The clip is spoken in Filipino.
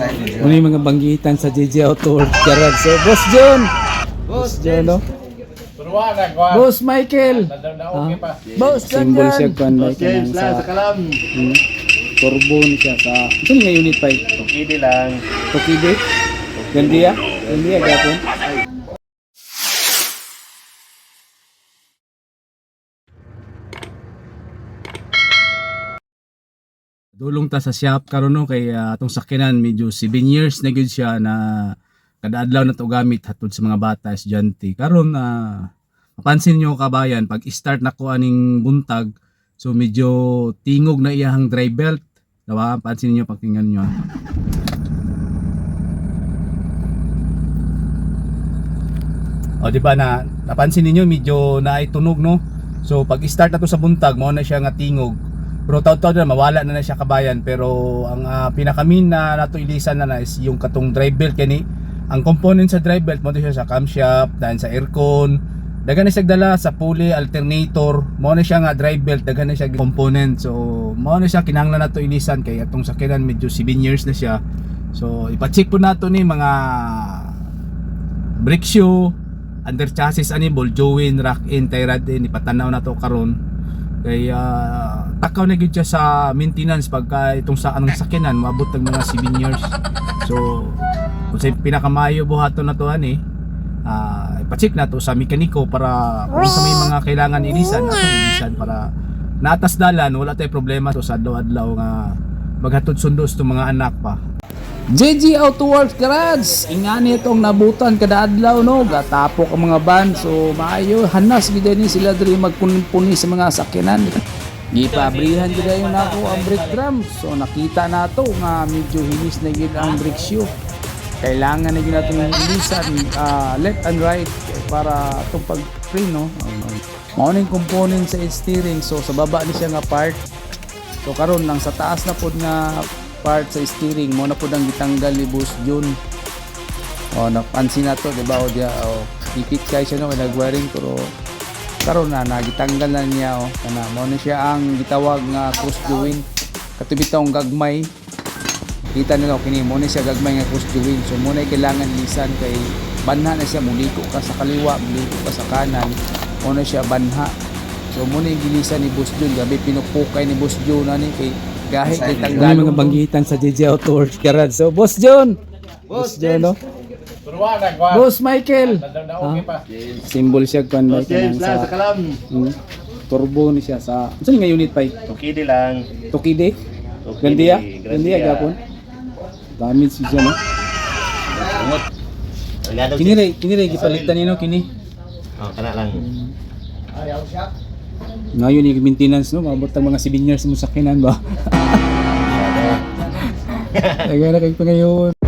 Ano yung mga banggitan sa JJ Auto Garage. So, Boss John! Boss John, no? Boss Michael! Ah, Boss John Symbol siya ba James kanang lang sa hmm, turbo ni siya sa Saan nga unit pa? Hindi lang. Tokide? Gandia? Gandia gapon? Dulong ta sa shop karon no kay ah, atong sakyanan medyo 7 years na gyud siya na kada adlaw na to gamit hatod sa mga bata estudyante. Karon na mapansin nyo kabayan pag start na ko aning buntag so medyo tingog na iyahang dry belt. Diba? Pansin niyo pakinggan niyo. ah. O di ba na napansin niyo medyo naitunog no. So pag start na to sa buntag mo na siya nga tingog. Pero taud-taud na mawala na na siya kabayan pero ang uh, pinakamin na nato ilisan na, na is yung katong drive belt kani. Ang component sa drive belt mo siya sa camshaft, dahil sa aircon, daghan siya dala sa pulley alternator, mo na siya nga drive belt, daghan na siya component. So mo na siya kinahanglan nato ilisan kay atong sakyanan medyo 7 years na siya. So ipa-check po nato ni mga brake shoe, under chassis ani ball join, rack in, tie rod ipatanaw na to karon. Kaya takaw na gyud siya sa maintenance pagka itong sa anong sakyanan maabot ng mga 7 years. So kung sa pinakamayo buhaton na to ani, ah ipa-check na to sa mekaniko para kung sa may mga kailangan ilisan, ato ilisan para natas dalan wala tay problema to sa adlaw-adlaw nga maghatod sundo sa mga anak pa. JG Auto Works Garage. Ingani itong nabutan kada adlaw no? Gatapok ang mga van. So maayo hanas gid ni sila diri magpuni sa mga sakyanan. Gipabrihan gid yun ako ang brake drum. So nakita nato nga medyo hinis na gid ang brake shoe. Kailangan na gid nato ng ilisan ah, left and right para itong pag free no mao ning component sa steering. So sa baba ni siya nga part. So karon lang sa taas na pod nga part sa steering mo na pod ang gitanggal ni Boss Jun. Oh, napansin na to, di ba? O dia, oh, ipit kay siya no, nag-wiring pero karon na nagitanggal na niya oh. Kana mo na siya ang gitawag nga cross joint. Katubi tong gagmay. Kita nila kini mo na siya gagmay nga cross joint. So mo na kailangan lisan kay banha na siya muliko ka sa kaliwa, muliko ka sa kanan. Mo na siya banha. So muna yung gilisan ni Boss Jun, gabi pinupukay ni Boss Jun ano kay gahi kay tanggalon. mga banggitan sa Auto Works Garage. So Boss John! Boss John, no? Boss Michael! Ah, symbol siya kuan ba sa sa kalam. hmm, turbo ni siya sa Saan nga unit pa? Hindi lang. Tokide? Tokide, Gandia? Gandia. Gapon? Damage siya no? Kini ray, kini ray gipalitan nino kini. Oh, kana lang. Ngayon yung maintenance no, mabot ang mga 7 years mo sa kinan ba? Ay, na kay pangayon.